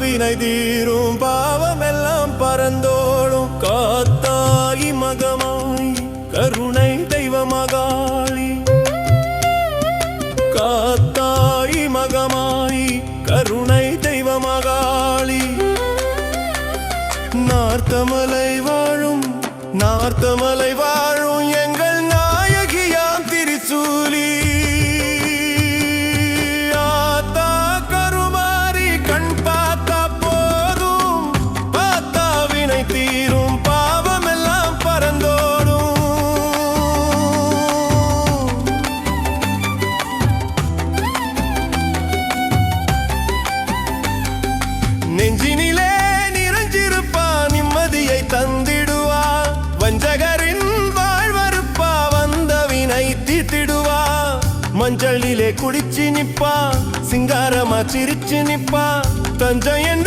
வினை தீரும் பாவமெல்லாம் பரந்தோடும் காத்தாகி மகமாய் கருணை தெய்வமகாளி. காத்தாய் மகமாய் கருணை தெய்வமகாளி. நார்த்தமலை வாழும் நார்த்தமலை வாழும் மஞ்சளிலே குடிச்சு நிப்பா சிங்காரமா சிரிச்சு நிப்பா தஞ்சையன்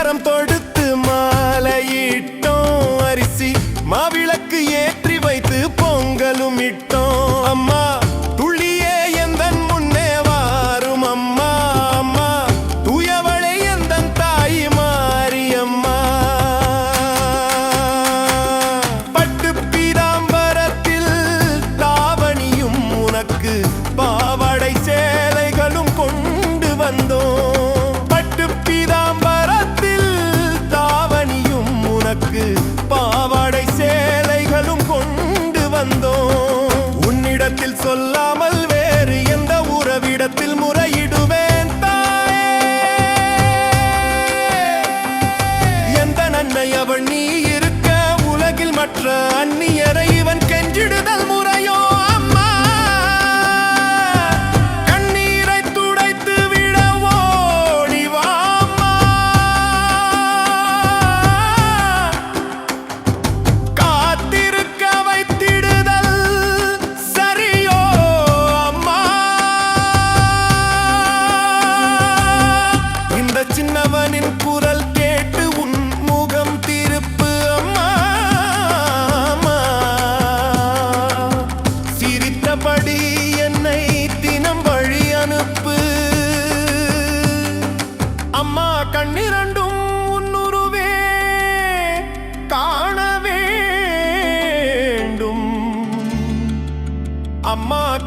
கரம் தொடுத்து மாலையிட்டோம். அரிசி மாவிளக்கு ஏற்றி வைத்து பொங்கலும் இட்டோம். அம்மா படை சேலைகளும் கொண்டு வந்தோம். உன்னிடத்தில் சொல்லாமல்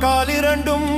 காலிரண்டும்